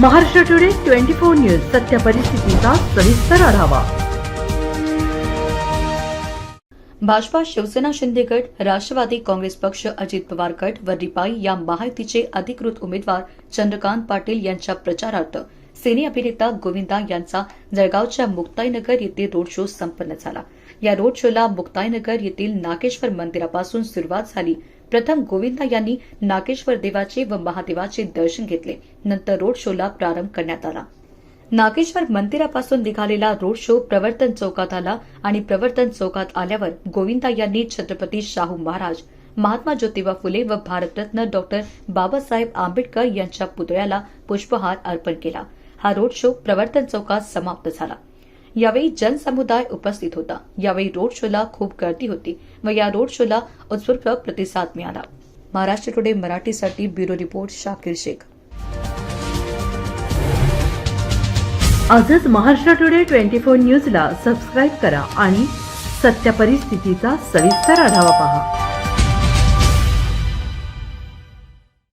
Maharashtra today twenty four news सत्य परिस्थितीचा सविस्तर आढावा. भाजपा शिवसेना शिंदे गट राष्ट्रवादी काँग्रेस पक्ष अजित पवार गट व रिपाई या महायुतीचे अधिकृत उमेदवार चंद्रकांत पाटील यांच्या प्रचारार्थ सिने अभिनेता गोविंदा यांचा जळगावच्या मुक्ताईनगर येथे रोड शो संपन्न झाला. या रोड शोला मुक्ताईनगर येथील नागेश्वर मंदिरापासून सुरुवात झाली. प्रथम गोविंदा यांनी नागेश्वर देवाचे व महादेवाचे दर्शन घेतले. नंतर रोड शोला प्रारंभ करण्यात आला. नागेश्वर मंदिरापासून निघालेला रोड शो प्रवर्तन चौकात आला आणि प्रवर्तन चौकात आल्यावर गोविंदा यांनी छत्रपती शाहू महाराज महात्मा ज्योतिबा फुले व भारतरत्न डॉक्टर बाबासाहेब आंबेडकर यांच्या पुतळ्याला पुष्पहार अर्पण केला. हा रोड शो प्रवर्तन चौकात समाप्त झाला. यावेळी जनसमुदाय उपस्थित होता. यावेळी रोड शोला खूप गर्दी होती व या रोड शोला उत्स्फूर्त प्रतिसाद मिळाला. महाराष्ट्र टुडे मराठीसाठी ब्युरो रिपोर्ट शाकीर शेख. आजच महाराष्ट्र टुडे ट्वेंटी फोर न्यूजला सबस्क्राईब करा आणि सत्य परिस्थितीचा सविस्तर आढावा पहा.